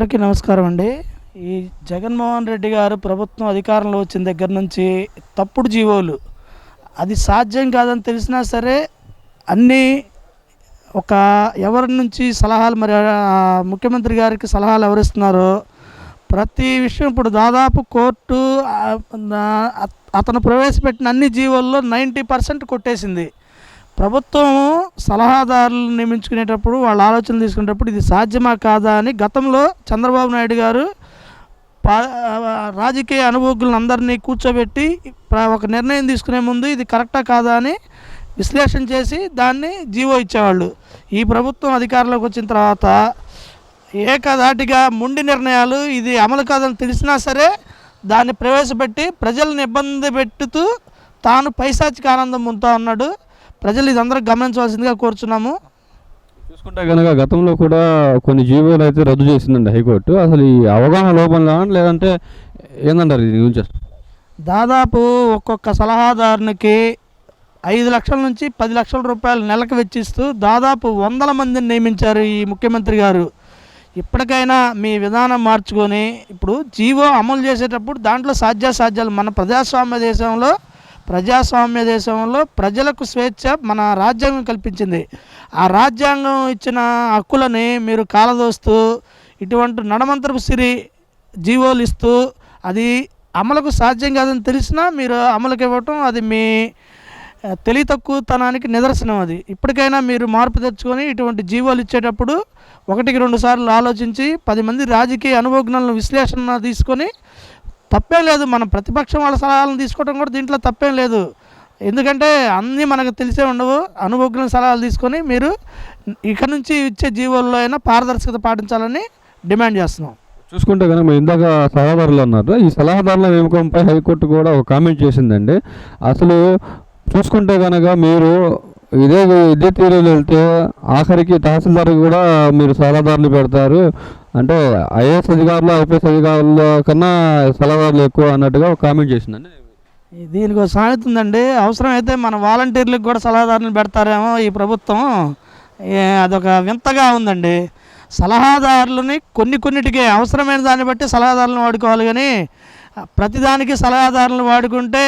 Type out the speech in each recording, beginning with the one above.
అందరికీ నమస్కారం అండి. ఈ జగన్మోహన్ రెడ్డి గారు ప్రభుత్వం అధికారంలో వచ్చిన దగ్గర నుంచి తప్పుడు జీవోలు. అది సాధ్యం కాదని తెలిసినా సరే అన్నీ ఒక ఎవరి నుంచి సలహాలు మరి ముఖ్యమంత్రి గారికి సలహాలు ఎవరిస్తున్నారో ప్రతి విషయం ఇప్పుడు దాదాపు కోర్టు అతను ప్రవేశపెట్టిన అన్ని జీవోల్లో నైంటీ పర్సెంట్ కొట్టేసింది. ప్రభుత్వం సలహాదారులు నియమించుకునేటప్పుడు వాళ్ళ ఆలోచనలు తీసుకునేటప్పుడు ఇది సాధ్యమా కాదా అని గతంలో చంద్రబాబు నాయుడు గారు రాజకీయ అనుభవజ్ఞులను అందరినీ కూర్చోబెట్టి ఒక నిర్ణయం తీసుకునే ముందు ఇది కరెక్టా కాదా అని విశ్లేషణ చేసి దాన్ని జీవో ఇచ్చేవాళ్ళు. ఈ ప్రభుత్వం అధికారంలోకి వచ్చిన తర్వాత ఏకధాటిగా ముండి నిర్ణయాలు ఇది అమలు కాదని తెలిసినా సరే దాన్ని ప్రవేశపెట్టి ప్రజలను ఇబ్బంది పెట్టుతూ తాను పైశాచిక ఆనందం ఉంటా ఉన్నాడు. ప్రజలు ఇదందరూ గమనించవలసిందిగా కోరుచున్నాము. చూసుకుంటే కనుక గతంలో కూడా కొన్ని జీవోలు అయితే రద్దు చేసిందండి హైకోర్టు. అసలు ఈ అవగాహన లోపల లేదంటే ఏందంటారు దీని గురించి? దాదాపు ఒక్కొక్క సలహాదారునికి ఐదు లక్షల నుంచి పది లక్షల రూపాయలు నెలకు వెచ్చిస్తూ దాదాపు వందల మందిని నియమించారు ఈ ముఖ్యమంత్రి గారు. ఇప్పటికైనా మీ విధానం మార్చుకొని ఇప్పుడు జీవో అమలు చేసేటప్పుడు దాంట్లో సాధ్యాసాధ్యాలు మన ప్రజాస్వామ్య దేశంలో ప్రజాస్వామ్య దేశంలో ప్రజలకు స్వేచ్ఛ మన రాజ్యాంగం కల్పించింది. ఆ రాజ్యాంగం ఇచ్చిన హక్కులని మీరు కాలదోస్తూ ఇటువంటి నడమంత్రపు సిరి జీవోలు ఇస్తూ అది అమలుకు సాధ్యం కాదని తెలిసినా మీరు అమలుకి ఇవ్వటం అది మీ తెలివి తక్కువతనానికి నిదర్శనం అది. ఇప్పటికైనా మీరు మార్పు తెచ్చుకొని ఇటువంటి జీవోలు ఇచ్చేటప్పుడు ఒకటికి రెండు సార్లు ఆలోచించి పది మంది రాజకీయ అనుభవజ్ఞులను విశ్లేషణ తీసుకొని తప్పేం లేదు. మనం ప్రతిపక్షం వాళ్ళ సలహాలను తీసుకోవడం కూడా దీంట్లో తప్పేం లేదు. ఎందుకంటే అన్నీ మనకు తెలిసే ఉండవు. అనుభవజ్ఞుల సలహాలు తీసుకొని మీరు ఇక నుంచి ఇచ్చే జీవోల్లో అయినా పారదర్శకత పాటించాలని డిమాండ్ చేస్తున్నాం. చూసుకుంటే కనుక మీరు ఇందాక సలహాదారులు అన్నారు. ఈ సలహాదారుల నియమకంపై హైకోర్టు కూడా ఒక కామెంట్ చేసిందండి. అసలు చూసుకుంటే కనుక మీరు ఇదే ఇదే తీరులో వెళ్తే ఆఖరికి తహసీల్దార్ కూడా మీరు సలహాదారులు పెడతారు. అంటే ఐఏఎస్ అధికారులు ఐపీఎస్ అధికారుల కన్నా సలహాదారులు ఎక్కువ అన్నట్టుగా కామెంట్ చేసిందండి. దీనికి ఒక సామెత ఉందండి. అవసరమైతే మన వాలంటీర్లకు కూడా సలహాదారులు పెడతారేమో ఈ ప్రభుత్వం. అదొక వింతగా ఉందండి. సలహాదారులని కొన్ని కొన్నిటికి అవసరమైన దాన్ని బట్టి సలహాదారులను వాడుకోవాలి కానీ ప్రతిదానికి సలహాదారులను వాడుకుంటే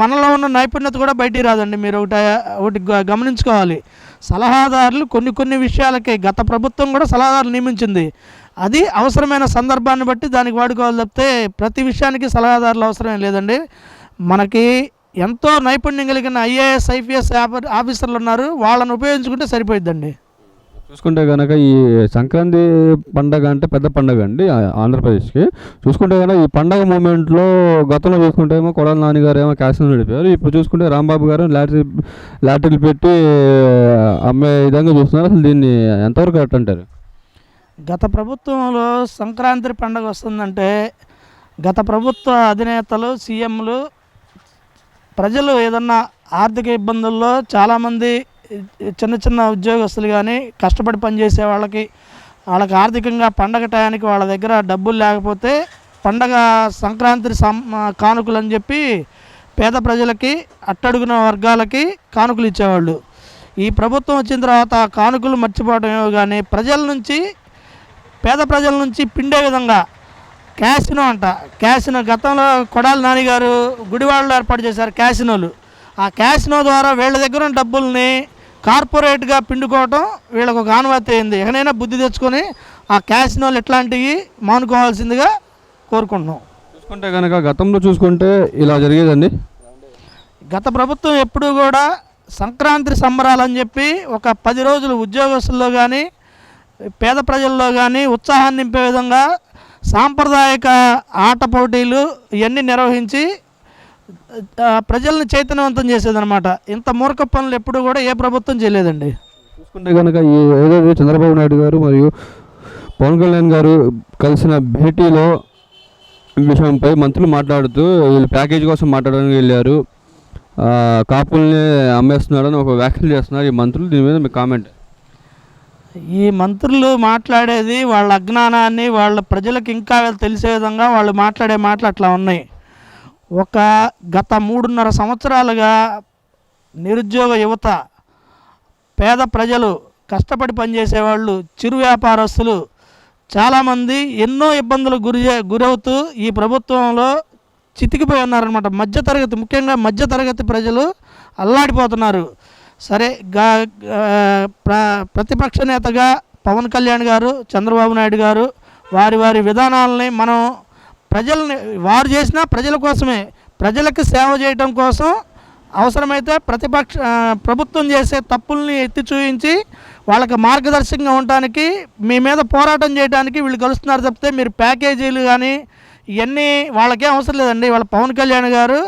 మనలో ఉన్న నైపుణ్యత కూడా బయటికి రాదండి. మీరు ఒకటి ఒకటి గమనించుకోవాలి. సలహాదారులు కొన్ని కొన్ని విషయాలకి గత ప్రభుత్వం కూడా సలహాదారులు నియమించింది. అది అవసరమైన సందర్భాన్ని బట్టి దానికి వాడుకోవాలి తప్పితే ప్రతి విషయానికి సలహాదారులు అవసరం లేదండి. మనకి ఎంతో నైపుణ్యం కలిగిన ఐఏఎస్ ఐపీఎస్ ఆఫీసర్లు ఉన్నారు. వాళ్ళని ఉపయోగించుకుంటే సరిపోయిద్దండి. చూసుకుంటే కనుక ఈ సంక్రాంతి పండగ అంటే పెద్ద పండగ అండి ఆంధ్రప్రదేశ్కి. చూసుకుంటే కనుక ఈ పండగ మూమెంట్లో గతంలో చూసుకుంటే ఏమో కొడాల నాన్నగారు ఏమో క్యాసినో నడిపారు. ఇప్పుడు చూసుకుంటే రాంబాబు గారు లాటరీ లాటరీలు పెట్టి అమ్మే విధంగా చూస్తున్నారు. అసలు దీన్ని ఎంతవరకు కరెక్ట్ అంటారు? గత ప్రభుత్వంలో సంక్రాంతి పండగ వస్తుందంటే గత ప్రభుత్వ అధినేతలు సీఎంలు ప్రజలు ఏదన్నా ఆర్థిక ఇబ్బందుల్లో చాలామంది చిన్న చిన్న ఉద్యోగస్తులు కానీ కష్టపడి పనిచేసే వాళ్ళకి వాళ్ళకి ఆర్థికంగా పండగ టయానికి వాళ్ళ దగ్గర డబ్బులు లేకపోతే పండగ సంక్రాంతి సం కానుకలు అని చెప్పి పేద ప్రజలకి అట్టడుగున వర్గాలకి కానుకలు ఇచ్చేవాళ్ళు. ఈ ప్రభుత్వం వచ్చిన తర్వాత కానుకలు మర్చిపోవడం కానీ ప్రజల నుంచి పేద ప్రజల నుంచి పిండే విధంగా క్యాసినో అంట. క్యాసినో గతంలో కొడాలి నానిగారు గుడివాళ్ళు ఏర్పాటు చేశారు క్యాసినోలు. ఆ క్యాసినో ద్వారా వీళ్ళ దగ్గర ఉన్న డబ్బుల్ని కార్పొరేట్గా పిండుకోవటం వీళ్ళకు ఒక ఆనవాతి అయింది. ఎక్కడైనా బుద్ధి తెచ్చుకొని ఆ క్యాసినోలు ఇట్లాంటివి మానుకోవాల్సిందిగా కోరుకుంటున్నాం. చూసుకుంటే కనుక గతంలో చూసుకుంటే ఇలా జరిగేదండి. గత ప్రభుత్వం ఎప్పుడూ కూడా సంక్రాంతి సంబరాలని చెప్పి ఒక పది రోజులు ఉద్యోగస్తుల్లో కానీ పేద ప్రజల్లో కానీ ఉత్సాహాన్ని నింపే విధంగా సాంప్రదాయక ఆట పోటీలు ఇవన్నీ నిర్వహించి ప్రజల్ని చైతన్యవంతం చేసేదన్నమాట. ఇంత మూర్ఖ పనులు ఎప్పుడు కూడా ఏ ప్రభుత్వం చేయలేదండి. చూసుకుంటే కనుక ఈ ఏదైతే చంద్రబాబు నాయుడు గారు మరియు పవన్ కళ్యాణ్ గారు కలిసిన భేటీలో విషయంపై మంత్రులు మాట్లాడుతూ వీళ్ళు ప్యాకేజ్ కోసం మాట్లాడడానికి వెళ్ళారు. కాపుల్ని అమ్మేస్తున్నాడని ఒక వ్యాఖ్యలు చేస్తున్నారు. ఈ మంత్రులు దీని మీద మీ కామెంట్? ఈ మంత్రులు మాట్లాడేది వాళ్ళ అజ్ఞానాన్ని వాళ్ళ ప్రజలకు ఇంకా తెలిసే విధంగా వాళ్ళు మాట్లాడే మాటలు అట్లా ఉన్నాయి. ఒక గత మూడున్నర సంవత్సరాలుగా నిరుద్యోగ యువత పేద ప్రజలు కష్టపడి పనిచేసేవాళ్ళు చిరు వ్యాపారస్తులు చాలామంది ఎన్నో ఇబ్బందులు గురి గురవుతూ ఈ ప్రభుత్వంలో చితికిపోయి ఉన్నారనమాట మధ్యతరగతి ముఖ్యంగా మధ్యతరగతి ప్రజలు అల్లాడిపోతున్నారు. సరే గా ప్ర ప్రతిపక్ష నేతగా పవన్ కళ్యాణ్ గారు చంద్రబాబు నాయుడు గారు వారి వారి విధానాలని మనం ప్రజల్ని వారు చేసిన ప్రజల కోసమే ప్రజలకు సేవ చేయటం కోసం అవసరమైతే ప్రతిపక్ష ప్రభుత్వం చేసే తప్పుల్ని ఎత్తి చూపించి వాళ్ళకి మార్గదర్శకంగా ఉండటానికి మీ మీద పోరాటం చేయడానికి వీళ్ళు కలుస్తున్నారు తప్పితే మీరు ప్యాకేజీలు కానీ ఇవన్నీ వాళ్ళకే అవసరం లేదండి. వాళ్ళ పవన్ కళ్యాణ్ గారు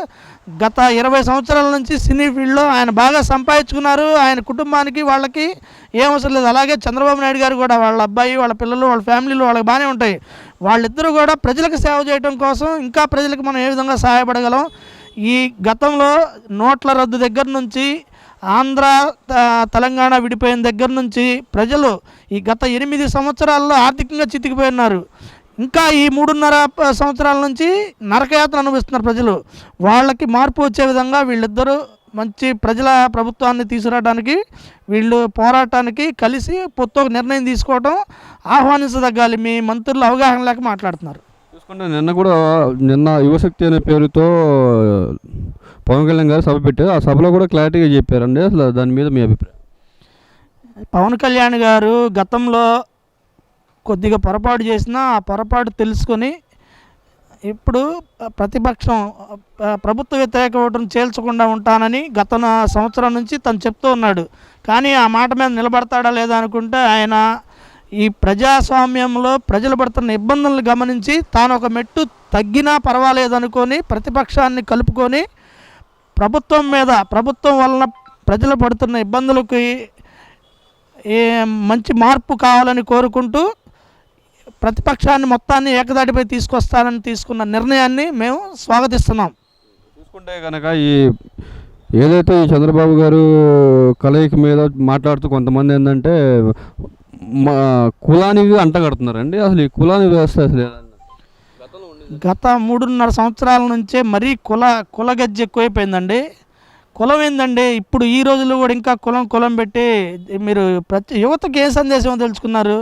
గత ఇరవై సంవత్సరాల నుంచి సినీ ఫీల్డ్లో ఆయన బాగా సంపాదించుకున్నారు. ఆయన కుటుంబానికి వాళ్ళకి ఏం అవసరం లేదు. అలాగే చంద్రబాబు నాయుడు గారు కూడా వాళ్ళ అబ్బాయి వాళ్ళ పిల్లలు వాళ్ళ ఫ్యామిలీలు వాళ్ళకి బాగానే ఉంటాయి. వాళ్ళిద్దరూ కూడా ప్రజలకు సేవ చేయడం కోసం ఇంకా ప్రజలకు మనం ఏ విధంగా సహాయపడగలం? ఈ గతంలో నోట్ల రద్దు దగ్గర నుంచి ఆంధ్ర త- తెలంగాణ విడిపోయిన దగ్గర నుంచి ప్రజలు ఈ గత ఎనిమిది సంవత్సరాల్లో ఆర్థికంగా చితికిపోయి ఉన్నారు. ఇంకా ఈ మూడున్నర సంవత్సరాల నుంచి నరకయాత్ర అనుభవిస్తున్నారు ప్రజలు. వాళ్ళకి మార్పు వచ్చే విధంగా వీళ్ళిద్దరూ మంచి ప్రజల ప్రభుత్వాన్ని తీసుకురావడానికి వీళ్ళు పోరాటానికి కలిసి పొత్తు ఒక నిర్ణయం తీసుకోవడం ఆహ్వానించదగ్గాలి. మీ మంత్రులు అవగాహన లేక మాట్లాడుతున్నారు. చూసుకుంటే నిన్న కూడా నిన్న యువశక్తి అనే పేరుతో పవన్ కళ్యాణ్ గారు సభ పెట్టారు. ఆ సభలో కూడా క్లారిటీగా చెప్పారండి. అసలు దాని మీద మీ అభిప్రాయం? పవన్ కళ్యాణ్ గారు గతంలో కొద్దిగా పొరపాటు చేసినా ఆ పొరపాటు తెలుసుకొని ఇప్పుడు ప్రతిపక్షం ప్రభుత్వ వ్యతిరేక ఓటును చేల్చకుండా ఉంటానని గత సంవత్సరం నుంచి తను చెప్తూ ఉన్నాడు. కానీ ఆ మాట మీద నిలబడతాడా లేదా అనుకుంటే ఆయన ఈ ప్రజాస్వామ్యంలో ప్రజలు పడుతున్న ఇబ్బందులను గమనించి తాను ఒక మెట్టు తగ్గినా పర్వాలేదు అనుకొని ప్రతిపక్షాన్ని కలుపుకొని ప్రభుత్వం మీద ప్రభుత్వం వలన ప్రజలు పడుతున్న ఇబ్బందులకి ఏ మంచి మార్పు కావాలని కోరుకుంటూ ప్రతిపక్షాన్ని మొత్తాన్ని ఏకదాటిపై తీసుకొస్తానని తీసుకున్న నిర్ణయాన్ని మేము స్వాగతిస్తున్నాం. చూసుకుంటే కనుక ఈ ఏదైతే ఈ చంద్రబాబు గారు కలయిక మీద మాట్లాడుతూ కొంతమంది ఏంటంటే మా కులానికి అంటగడుతున్నారండి. అసలు ఈ కులాని వ్యవస్థ అసలు. గత మూడున్నర సంవత్సరాల నుంచే మరీ కుల కుల గజ్జి ఎక్కువైపోయిందండి. కులం ఏందండి? ఇప్పుడు ఈ రోజుల్లో కూడా ఇంకా కులం కులం పెట్టి మీరు ప్రతి యువతకి ఏ సందేశం తెలుసుకున్నారు?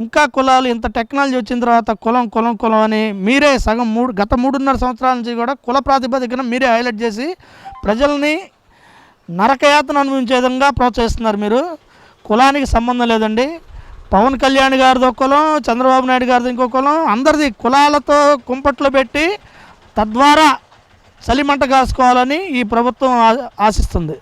ఇంకా కులాలు ఇంత టెక్నాలజీ వచ్చిన తర్వాత కులం కులం కులం అని మీరే సగం మూడు గత మూడున్నర సంవత్సరాల నుంచి కూడా కుల ప్రాతిపదికన మీరే హైలైట్ చేసి ప్రజల్ని నరకయాతను అనుభవించే విధంగా ప్రోత్సహిస్తున్నారు మీరు. కులానికి సంబంధం లేదండి. పవన్ కళ్యాణ్ గారిది ఒక కులం చంద్రబాబు నాయుడు గారిది ఇంకో కులం. అందరిది కులాలతో కుంపట్లో పెట్టి తద్వారా చలిమంట కాసుకోవాలని ఈ ప్రభుత్వం ఆ- ఆశిస్తుంది.